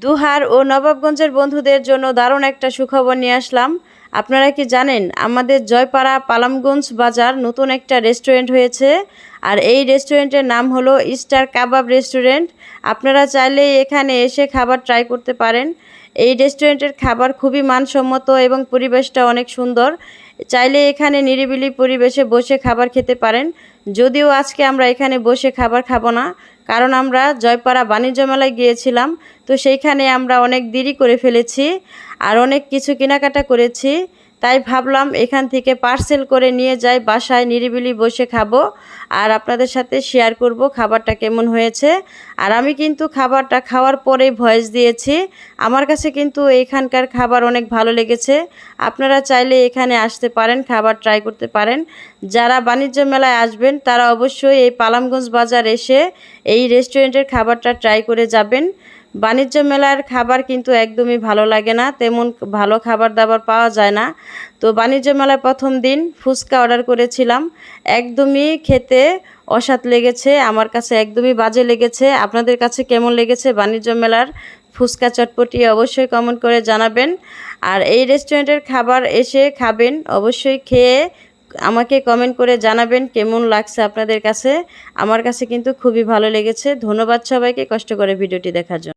দুহার ও নবাবগঞ্জের বন্ধুদের জন্য দারুণ একটা সুখবর নিয়ে আসলাম। আপনারা কি জানেন, আমাদের জয়পাড়া পালামগঞ্জ বাজার নতুন একটা রেস্টুরেন্ট হয়েছে আর এই রেস্টুরেন্টের নাম হলো স্টার কাবাব রেস্টুরেন্ট আপনারা চাইলে এখানে এসে খাবার ট্রাই করতে পারেন। এই রেস্টুরেন্টের খাবার খুবই মানসম্মত এবং পরিবেশটা অনেক সুন্দর। চাইলে এখানে নিরিবিলি পরিবেশে বসে খাবার খেতে পারেন। যদিও আজকে আমরা এখানে বসে খাবার খাব না কারণ আমরা জয়পাড়া বাণিজ্য মেলায় গিয়েছিলাম, তো সেইখানে আমরা অনেক দেরি করে ফেলেছি আর অনেক কিছু কেনাকাটা করেছি। তাই ভাবলাম এখান থেকে পার্সেল করে নিয়ে যাই, বাসায় নিরিবিলি বসে খাব আর আপনাদের সাথে শেয়ার করব খাবারটা কেমন হয়েছে। আর আমি কিন্তু খাবারটা খাওয়ার পরেই ভয়েস দিয়েছি। আমার কাছে কিন্তু এখানকার খাবার অনেক ভালো লেগেছে। আপনারা চাইলে এখানে আসতে পারেন, খাবার ট্রাই করতে পারেন। যারা বাণিজ্য মেলায় আসবেন, তারা অবশ্যই এই পালামগঞ্জ বাজার এসে এই রেস্টুরেন্টের খাবারটা ট্রাই করে যাবেন। বাণিজ্য মেলার খাবার কিন্তু একদমই ভালো লাগে না, তেমন ভালো খাবার দাবার পাওয়া যায় না। তো বাণিজ্য মেলার প্রথম দিন ফুচকা অর্ডার করেছিলাম। একদমই খেতে অসাদ লেগেছে, আমার কাছে একদমই বাজে লেগেছে। আপনাদের কাছে কেমন লেগেছে বাণিজ্য মেলার ফুচকা চটপটি অবশ্যই কমেন্ট করে জানাবেন। আর এই রেস্টুরেন্টের খাবার এসে খাবেন, অবশ্যই খেয়ে আমাকে কমেন্ট করে জানাবেন কেমন লাগছে আপনাদের কাছে। আমার কাছে কিন্তু খুবই ভালো লেগেছে। ধন্যবাদ সবাইকে, কষ্ট করে ভিডিওটি দেখার জন্য।